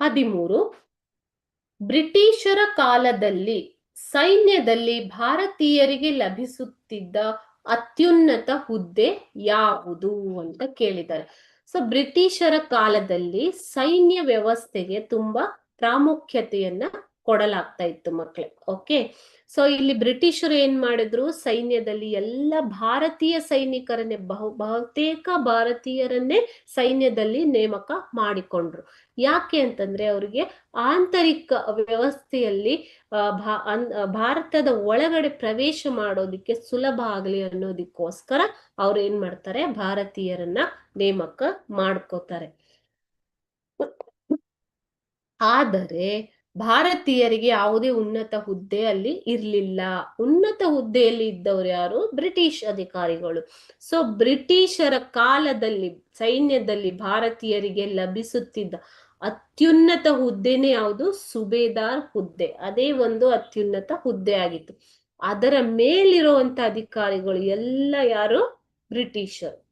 ಹದಿಮೂರು. ಬ್ರಿಟಿಷರ ಕಾಲದಲ್ಲಿ ಸೈನ್ಯದಲ್ಲಿ ಭಾರತೀಯರಿಗೆ ಲಭಿಸುತ್ತಿದ್ದ ಅತ್ಯುನ್ನತ ಹುದ್ದೆ ಯಾವುದು ಅಂತ ಕೇಳಿದ್ದಾರೆ. ಸೊ ಬ್ರಿಟಿಷರ ಕಾಲದಲ್ಲಿ ಸೈನ್ಯ ವ್ಯವಸ್ಥೆಗೆ ತುಂಬಾ ಪ್ರಾಮುಖ್ಯತೆಯನ್ನ ಕೊಡಲಾಗ್ತಾ ಇತ್ತು ಮಕ್ಕಳೇ. ಓಕೆ ಸೊ ಇಲ್ಲಿ ಬ್ರಿಟಿಷರು ಏನ್ ಮಾಡಿದ್ರು? ಸೈನ್ಯದಲ್ಲಿ ಎಲ್ಲ ಭಾರತೀಯ ಸೈನಿಕರನ್ನೇ, ಬಹು, ಬಹುತೇಕ ಭಾರತೀಯರನ್ನೇ ಸೈನ್ಯದಲ್ಲಿ ನೇಮಕ ಮಾಡಿಕೊಂಡ್ರು. ಯಾಕೆ ಅಂತಂದ್ರೆ ಅವರಿಗೆ ಆಂತರಿಕ ವ್ಯವಸ್ಥೆಯಲ್ಲಿ ಭಾರತದ ಒಳಗಡೆ ಪ್ರವೇಶ ಮಾಡೋದಿಕ್ಕೆ ಸುಲಭ ಆಗ್ಲಿ ಅನ್ನೋದಕ್ಕೋಸ್ಕರ ಅವ್ರು ಏನ್ ಮಾಡ್ತಾರೆ? ಭಾರತೀಯರನ್ನ ನೇಮಕ ಮಾಡ್ಕೋತಾರೆ. ಆದರೆ ಭಾರತೀಯರಿಗೆ ಯಾವುದೇ ಉನ್ನತ ಹುದ್ದೆ ಅಲ್ಲಿ ಇರ್ಲಿಲ್ಲ. ಉನ್ನತ ಹುದ್ದೆಯಲ್ಲಿ ಇದ್ದವರು ಯಾರು? ಬ್ರಿಟಿಷ್ ಅಧಿಕಾರಿಗಳು. ಸೊ ಬ್ರಿಟಿಷರ ಕಾಲದಲ್ಲಿ, ಸೈನ್ಯದಲ್ಲಿ ಭಾರತೀಯರಿಗೆ ಲಭಿಸುತ್ತಿದ್ದ ಅತ್ಯುನ್ನತ ಹುದ್ದೆನೇ ಯಾವುದು? ಸುಬೇದಾರ್ ಹುದ್ದೆ. ಅದೇ ಒಂದು ಅತ್ಯುನ್ನತ ಹುದ್ದೆ ಆಗಿತ್ತು. ಅದರ ಮೇಲಿರುವಂತ ಅಧಿಕಾರಿಗಳು ಎಲ್ಲ ಯಾರು? ಬ್ರಿಟಿಷರು.